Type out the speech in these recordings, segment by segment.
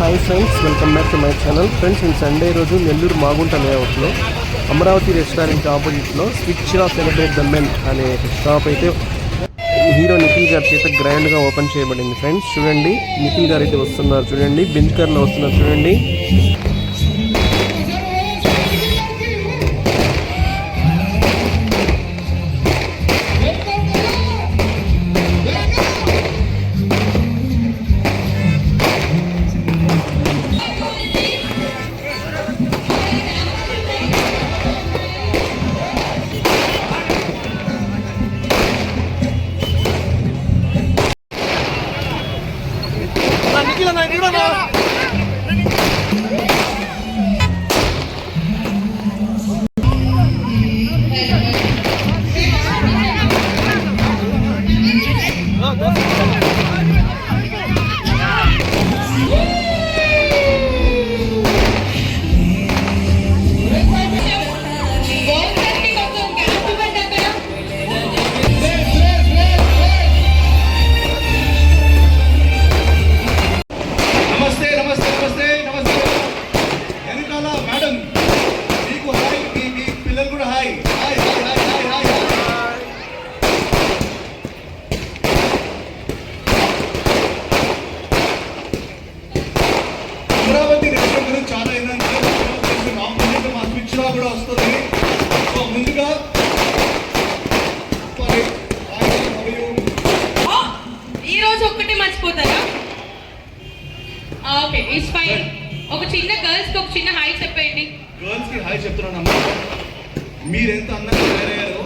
Hi friends welcome back to my channel. Friends ఈ Sunday రోజు నెల్లూరు మాగుంట లేఅవుట్లో అమరావతి రెస్టారెంట్ ఆపోజిట్లో switch off celebrate the men అనే షాప్ అయితే హీరో నిఖిల్ గారి చేత గ్రాండ్గా ఓపెన్ చేయబడింది. ఫ్రెండ్స్ చూడండి. నిఖిల్ గారు అయితే వస్తున్నారు. చూడండి. బెంజ్ కార్లో వస్తున్నారు. చూడండి. நிக்கலண்ணா நிக்கலண்ணா చిన్న గర్ల్స్కి ఒక చిన్న హాయ్ చెప్పండి గర్ల్స్కి హాయ్ చెప్తున్నాను మీరు ఎంత అందంగా తయారయ్యారు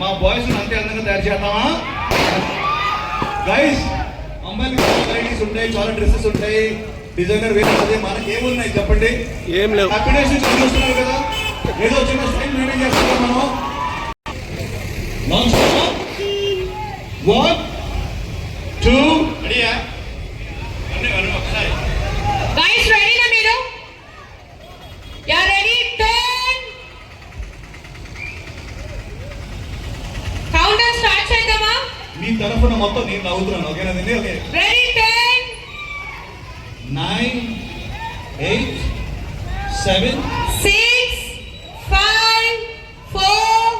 మా బాయ్స్ అంతే అందంగా తయారు చేద్దామా? గైస్ అమ్మాయిలకి చాలా వెరైటీస్ ఉంటాయి చాలా డ్రెస్సెస్ ఉంటాయి. డిజైనర్ వేరే ఉంటుంది మనకి ఏమున్నాయి చెప్పండి? ఏం లేవు. హ్యాపీనెస్ నుంచి చూస్తున్నారు కదా? ఏదో చిన్న స్టైల్ మెయింటైన్ చేస్తున్నాం మనం. వన్ టూ రెడీయా అన్నీ అన్నీ ఒకసారి గైస్ రెడీనా మీరు ya ready turn counter start చేద్దామా మీ తరఫున మొత్తం నేను నవ్వుతున్నాను ఓకేనా దీన్ని okay ready turn nine, eight, seven, six five four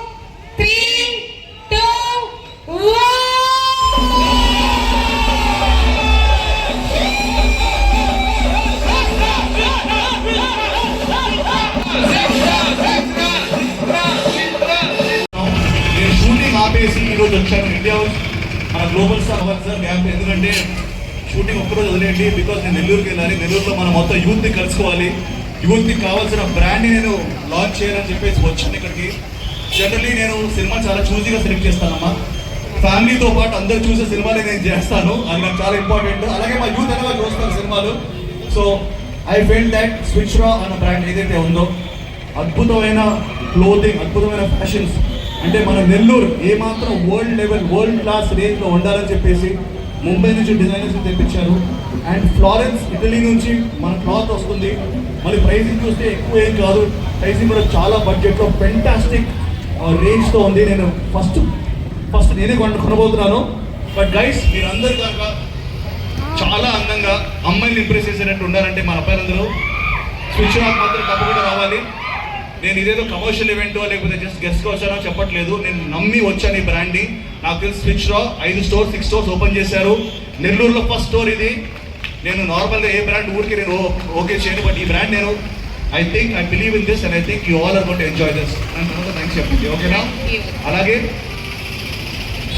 three two one నేను షూటింగ్ ఆపేసి ఈరోజు వచ్చాను ఇండియా హౌస్ మన గ్లోబల్ స్టార్ అవ్వాలి సార్ గ్యాప్ ఎందుకంటే షూటింగ్ ఒక్కరోజు వదిలేయండి. బికాస్ నేను నెల్లూరుకి వెళ్ళాలి. నెల్లూరులో మనం మొత్తం యూత్ని కలుసుకోవాలి. యూత్కి కావాల్సిన బ్రాండ్ని నేను లాంచ్ చేయాలని చెప్పేసి వచ్చాను ఇక్కడికి. జనరల్లీ నేను సినిమా చాలా చూజీగా సెలెక్ట్ చేస్తానమ్మా. ఫ్యామిలీతో పాటు అందరూ చూసే సినిమాలే నేను చేస్తాను. అది నాకు చాలా ఇంపార్టెంట్ అలాగే మా యూత్ అనేవాళ్ళు చూస్తాను సినిమాలు. So I feel that switch రా అన్న బ్రాండ్ ఏదైతే ఉందో అద్భుతమైన క్లోతింగ్ అద్భుతమైన ఫ్యాషన్స్ అంటే మన నెల్లూరు ఏమాత్రం వరల్డ్ లెవెల్ వరల్డ్ క్లాస్ రేంజ్లో ఉండాలని చెప్పేసి ముంబై నుంచి డిజైనర్స్ తెప్పించారు. అండ్ ఫ్లారెన్స్ ఇటలీ నుంచి మన క్లాత్ వస్తుంది. మళ్ళీ ప్రైసింగ్ చూస్తే ఎక్కువ ఏం కాదు. ప్రైసింగ్ కూడా చాలా బడ్జెట్లో ఫెంటాస్టిక్ రేంజ్తో ఉంది. నేను ఫస్ట్ ఫస్ట్ నేనే కొన కొనబోతున్నాను. బట్ గైస్ మీరందరూ కనుక చాలా అందంగా అమ్మాయిని ఇంప్రెస్ చేసేటట్టు ఉండాలంటే మన అబ్బాయిలందరూ. స్విచ్ ఆఫ్ మాత్రం తప్పకుండా రావాలి. నేను ఇదేదో కమర్షియల్ ఈవెంటో లేకపోతే జస్ట్ గెస్ట్గా వచ్చానో చెప్పట్లేదు. నేను నమ్మి వచ్చాను ఈ బ్రాండ్ని నాకు తెలిసి స్విచ్లో ఐదు స్టోర్ సిక్స్ స్టోర్స్ ఓపెన్ చేశారు. నెల్లూరులో ఫస్ట్ స్టోర్ ఇది. నేను నార్మల్గా ఏ బ్రాండ్ ఊరికి నేను ఓకే చేయను బట్ ఈ బ్రాండ్ నేను I think I believe in this and I think you all are got enjoy this అని తర్వాత థ్యాంక్స్ చెప్పండి ఓకేనా? అలాగే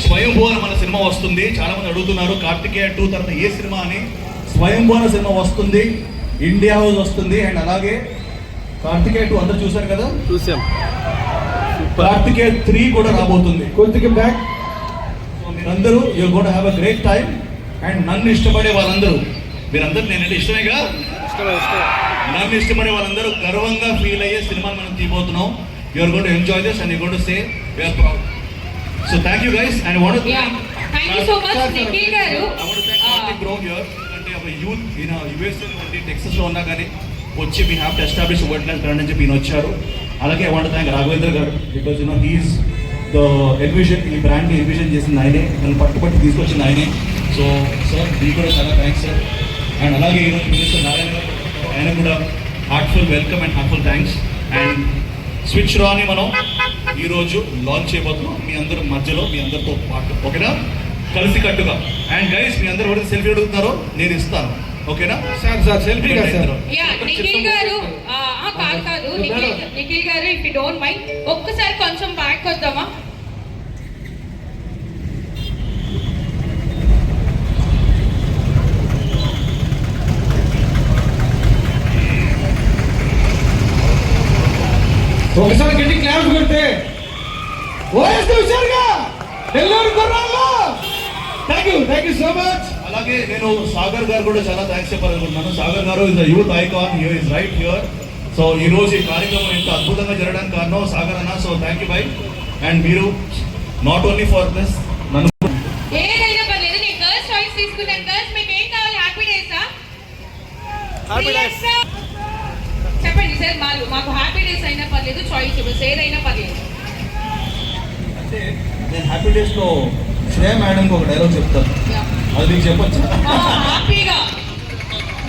స్వయంభువన మన సినిమా వస్తుంది. చాలా మంది అడుగుతున్నారు కార్తికేయ టూ తర్వాత ఏ సినిమా అని. స్వయంభువన సినిమా వస్తుంది. ఇండియా హౌస్ వస్తుంది. అండ్ అలాగే కార్తికేయ టూ అందరు చూశారు కదా? చూసాం కార్తికేయ త్రీ కూడా రాబోతుంది. కొద్దిగా బ్యాక్ సో మీరందరూ you got have a great time and నన్ను ఇష్టపడే వాళ్ళందరూ మీరందరూ నేనంటే ఇష్టమేగా? ఇష్టమే ఇష్టమే. నన్ను ఇష్టపడే వాళ్ళందరూ గర్వంగా ఫీల్ అయ్యే సినిమాని మనం తీయబోతున్నాం. You are got enjoy this and you got say we are proud so thank you guys and want. Thank you so much, Nikhil గారు. అంటే యూత్ ఈయన యుఎస్ఏ ఉండి టెక్సస్లో ఉన్నా కానీ వచ్చి we have to establish world class brand అని చెప్పి ఈయన వచ్చారు. అలాగే వాంట్ థ్యాంక్ రాఘవేంద్ర గారు because you know he's the envision ఈ బ్రాండ్ ఎన్విజన్ చేసింది ఆయనే నన్ను పట్టుబట్టి తీసుకొచ్చింది ఆయనే. సో సార్ మీకు కూడా చాలా థ్యాంక్స్ సార్ అండ్ అలాగే ఈరోజు మినిస్టర్ నారాయణ గారు ఆయన కూడా heartful welcome and heartful thanks and switch రాని మనం ఈరోజు లాంచ్ చేయబోతున్నాం. మీ అందరి మధ్యలో మీ అందరితో పాటు ఓకేనా? కలిసి కట్టుగా. అండ్ గైస్ మీ అందరూ ఎవరైతే సెల్ఫీ అడుగుతున్నారో నేను ఇస్తాను. ఓకేనా? సార్ సార్ సెల్ఫీ కదా సార్. యా నిఖిల్ గారు ఆ, ఆ, కాదు కాదు నిఖిల్ నిఖిల్ గారు ఇఫ్ యూ డోంట్ మైండ్ ఒక్కసారి కొంచెం బ్యాక్ వద్దామా? ఒకసారి గట్టి క్లాస్ కొడితే. ఓఎస్ హుషారుగా నెల్లూరు కుర్రాళ్ళు. Thank you thank you so much అలాగే నేను సాగర్ గారు కూడా చాలా థ్యాంక్స్ చెప్పాలనుకుంటున్నాను. సాగర్ గారు is youth icon you is right here so ఈ రోజు ఈ కార్యక్రమం ఇంత అద్భుతంగా జరగడానికి కారణం సాగర్ అన్న. So thank you bye and మీరు నాట్ ఓన్లీ ఫర్ దిస్ నన్ను ఏదైనా పర్లేదు నేను గర్ల్స్ చాయిస్ తీసుకున్నాను. గర్ల్స్ మీకు ఏం కావాలి హ్యాపీ డేసా చెప్పండి సార్ మాకు మాకు హ్యాపీ డేస్ అయినా పర్లేదు చాయిస్ ఇవ్వచ్చు ఏదైనా పర్లేదు. అంటే నేను హ్యాపీ డేస్లో శ్రేయ మేడంకి ఒక డైలాగ్ చెప్తాను. అది మీకు చెప్పొచ్చా.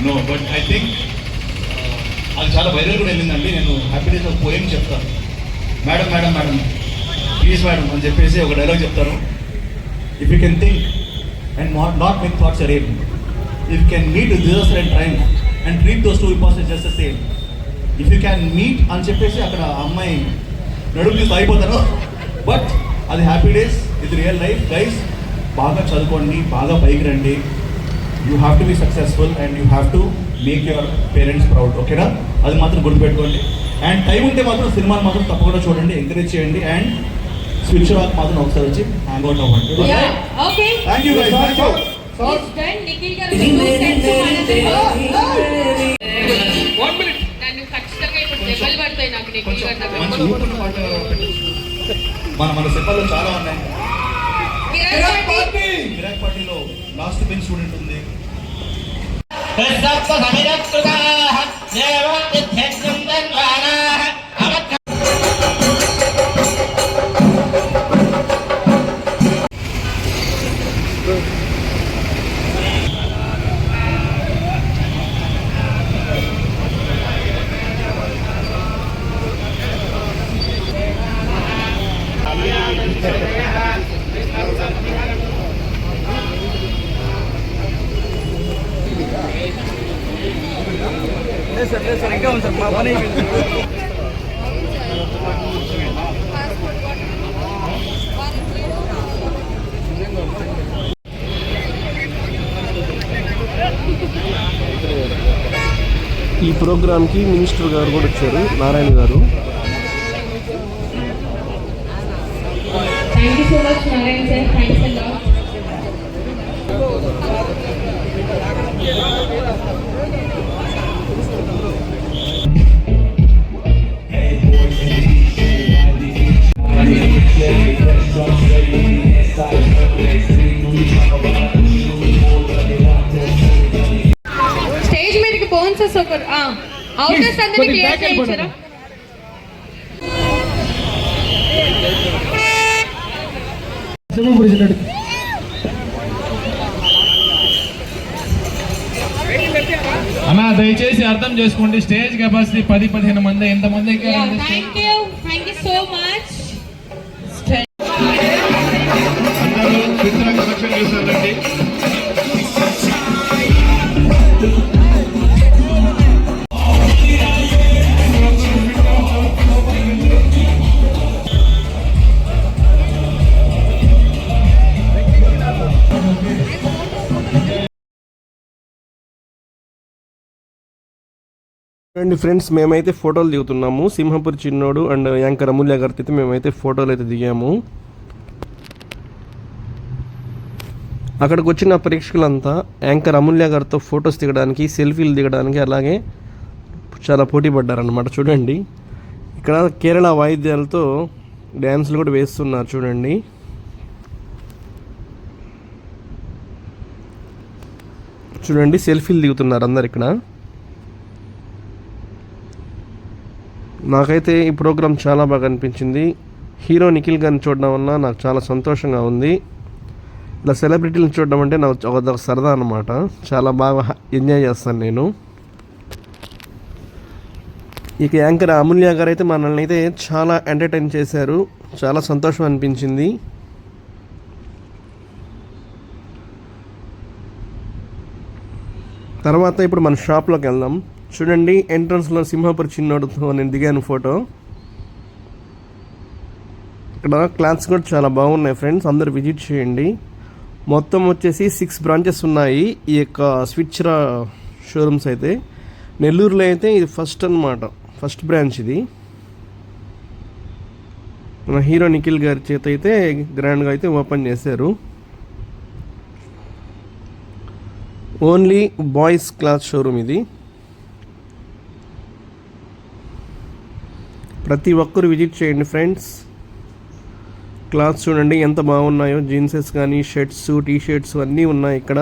నో బట్ ఐ థింక్ అది చాలా వైరల్ కూడా వెళ్ళిందండి. నేను హ్యాపీ డేస్ ఒక పోయం చెప్తాను. Madam madam madam please madam అని చెప్పేసి ఒక డైలాగ్ చెప్తాను. If you can think and not not make thoughts your aim if you can meet disaster and triumph and treat those two important just same if you can meet అని చెప్పేసి అక్కడ అమ్మాయి నడుము తీసి అయిపోతాను బట్ అది happy days ఇది real life guys బాగా చదువుకోండి బాగా పైకి రండి. You have to be successful and you have to make your parents proud ఓకేనా అది మాత్రం గుర్తుపెట్టుకోండి. అండ్ టైం ఉంటే మాత్రం సినిమాని మాత్రం తప్పకుండా చూడండి ఎంకరేజ్ చేయండి. అండ్ స్విచ్ రాక్ మాత్రం ఒకసారి వచ్చి హ్యాంగ్ అవుట్ అవ్వండి. Thank you. మన మన సినిమాలో చాలా ఉన్నాయి. విరాట్ పార్టీ. పార్టీ విరాట్ పార్టీలో లాస్ట్ బెంచ్ స్టూడెంట్ ఉంది సమిరకృతాః దేవోత్థ్యగ్రం దన్వానాః ఈ ప్రోగ్రామ్కి మినిస్టర్ గారు కూడా వచ్చారు నారాయణ గారు. Thank you so much, outers clear. చేయించరా అన్న దయచేసి అర్థం చేసుకోండి. స్టేజ్ కెపాసిటీ పది పదిహేను మంది. ఎంత మంది ఎక్కారంటే thank you thank you so much అందరూ చిత్ర కలెక్షన్ చేశారండి. అండ్ ఫ్రెండ్స్ మేమైతే ఫోటోలు దిగుతున్నాము. సింహపురి చిన్నోడు అండ్ యాంకర్ అమూల్య గారితో అయితే మేమైతే ఫోటోలు అయితే దిగాము. అక్కడికి వచ్చిన ప్రేక్షకులంతా యాంకర్ అమూల్య గారితో ఫొటోస్ దిగడానికి సెల్ఫీలు దిగడానికి అలాగే చాలా పోటీ పడ్డారనమాట చూడండి ఇక్కడ కేరళ వాయిద్యాలతో డ్యాన్సులు కూడా వేస్తున్నారు చూడండి. చూడండి సెల్ఫీలు దిగుతున్నారు అందరు ఇక్కడ. నాకైతే ఈ ప్రోగ్రాం చాలా బాగా అనిపించింది. హీరో నిఖిల్ గారిని చూడడం వల్ల నాకు చాలా సంతోషంగా ఉంది. ఇలా సెలబ్రిటీలను చూడడం అంటే నాకు ఒక సరదా అనమాట చాలా బాగా ఎంజాయ్ చేస్తాను నేను. ఇక యాంకర్ అమూల్య గారు అయితే మనల్ని అయితే చాలా ఎంటర్టైన్ చేశారు. చాలా సంతోషం అనిపించింది. తర్వాత ఇప్పుడు మన షాప్లోకి వెళ్దాం. చూడండి ఎంట్రన్స్లో సింహాపురి చిన్నోడుతో నేను దిగాను ఫోటో ఇక్కడ క్లాత్స్ కూడా చాలా బాగున్నాయి ఫ్రెండ్స్ అందరు విజిట్ చేయండి. మొత్తం వచ్చేసి సిక్స్ బ్రాంచెస్ ఉన్నాయి. ఈ యొక్క స్విచ్రా షోరూమ్స్ అయితే. నెల్లూరులో అయితే ఇది ఫస్ట్ అన్నమాట. ఫస్ట్ బ్రాంచ్ ఇది. మన హీరో నిఖిల్ గారి చేత అయితే గ్రాండ్గా అయితే ఓపెన్ చేశారు. ఓన్లీ బాయ్స్ క్లాత్ షోరూమ్ ఇది. ప్రతి ఒక్కరు విజిట్ చేయండి ఫ్రెండ్స్. క్లాత్స్ చూడండి ఎంత బాగున్నాయో. జీన్సెస్ కానీ షర్ట్స్ టీ షర్ట్స్ అన్నీ ఉన్నాయి ఇక్కడ.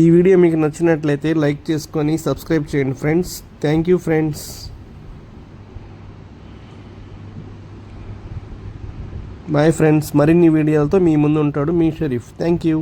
ఈ వీడియో మీకు నచ్చినట్లయితే లైక్ చేసుకొని సబ్స్క్రైబ్ చేయండి friends. Thank you friends. Bye friends. మరిన్ని వీడియోలతో మీ ముందు ఉంటాడు మీ షరీఫ్. Thank you.